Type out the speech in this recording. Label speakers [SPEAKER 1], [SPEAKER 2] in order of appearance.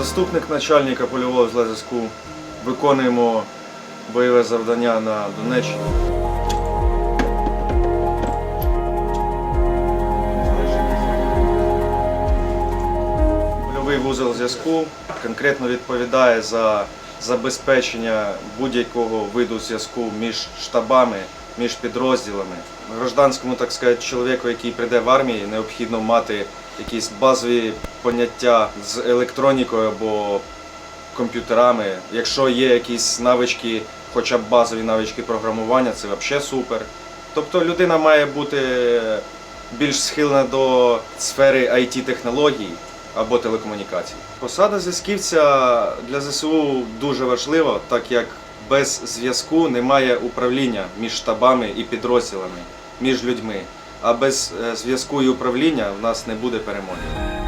[SPEAKER 1] Заступник начальника польового зв'язку. Виконуємо бойове завдання на Донеччині. Польовий вузол зв'язку конкретно відповідає за забезпечення будь-якого виду зв'язку між штабами, між підрозділами. Гражданському, так сказати, чоловіку, який прийде в армії, необхідно мати якісь базові поняття з електронікою або комп'ютерами. Якщо є якісь навички, хоча б базові навички програмування, це взагалі супер. Тобто людина має бути більш схильна до сфери IT-технологій або телекомунікацій. Посада зв'язківця для ЗСУ дуже важлива, так як без зв'язку немає управління між штабами і підрозділами, між людьми. А без е, зв'язку і управління в нас не буде перемоги.